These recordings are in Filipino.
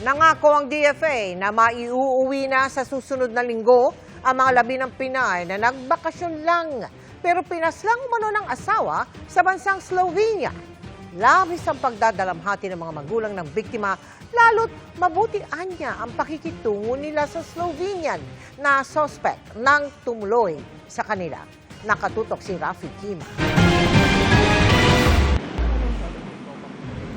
Nangako ang DFA na maiuuwi na sa susunod na linggo ang mga labi ng Pinay na nagbakasyon lang pero pinaslang umano ng asawa sa bansang Slovenia. Labis ang pagdadalamhati ng mga magulang ng biktima lalo't mabuti anya ang pakikitungo nila sa Slovenian na suspect ng tumuloy sa kanila. Nakatutok si Rafi Kima.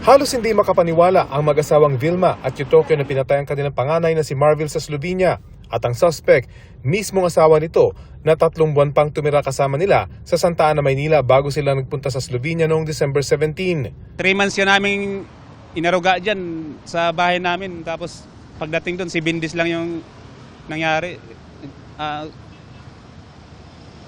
Halos hindi makapaniwala ang mag-asawang Vilma at Eutokyo na pinatay ang kanilang panganay na si Marvel sa Slovenia at ang suspect, mismong asawa nito na tatlong buwan pang tumira kasama nila sa Santa Ana, Maynila bago sila nagpunta sa Slovenia noong December 17. Three months yun naming inaruga dyan sa bahay namin. Tapos pagdating doon, si Bindis lang yung nangyari. Ah,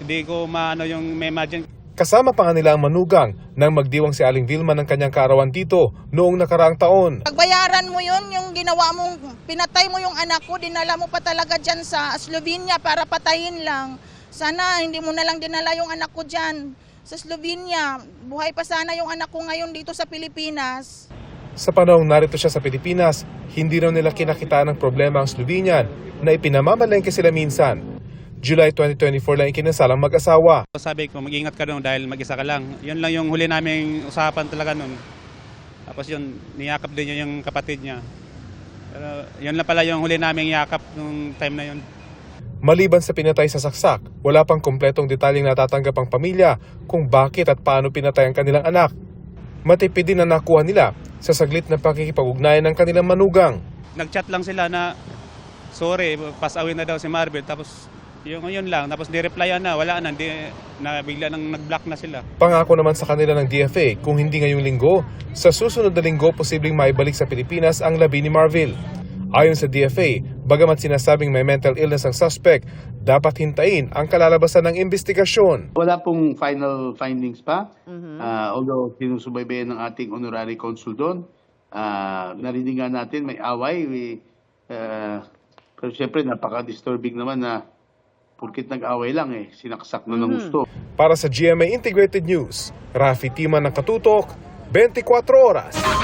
hindi ko maano yung mema dyan. Kasama pa nga nila ang manugang nang magdiwang si Aling Vilma ng kanyang kaarawan dito noong nakaraang taon. Pagbayaran mo yun, yung ginawa mong, pinatay mo yung anak ko, dinala mo pa talaga dyan sa Slovenia para patayin lang. Sana hindi mo na lang dinala yung anak ko dyan sa Slovenia. Buhay pa sana yung anak ko ngayon dito sa Pilipinas. Sa panahong narito siya sa Pilipinas, hindi raw nila kinakita ng problema ang Slovenian na ipinamamalengke sila minsan. July 2024 lang ikinasalang mag-asawa. Sabi ko, mag-ingat ka doon dahil mag-isa ka lang. Yun lang yung huli naming usapan talaga noon. Tapos yun, niyakap din niya yung kapatid niya. Pero yun lang pala yung huli naming yakap nung time na yun. Maliban sa pinatay sa saksak, wala pang kompletong detalyeng natatanggap ang pamilya kung bakit at paano pinatay ang kanilang anak. Matipid din na nakuha nila sa saglit na pakikipag-ugnayan ng kanilang manugang. Nag-chat lang sila na, sorry, pass away na daw si Marvel. Tapos yung yun lang, tapos di-replyan na, wala na, di, na bigla nang nag-block na sila. Pangako naman sa kanila ng DFA kung hindi ngayong linggo, sa susunod na linggo posibleng maibalik sa Pilipinas ang labi ni Marvil. Ayon sa DFA, bagamat sinasabing may mental illness ang suspect, dapat hintayin ang kalalabasan ng investigasyon. Wala pong final findings pa. Ah, although sinusubaybayan ng ating honorary consul doon, ah, narinig nga natin may away. We, ah, pero siyempre napaka-disturbing naman na purkit nag-away lang eh, sinaksak na ng gusto. Para sa GMA Integrated News, Rafi Timan ng Katutok, 24 Oras.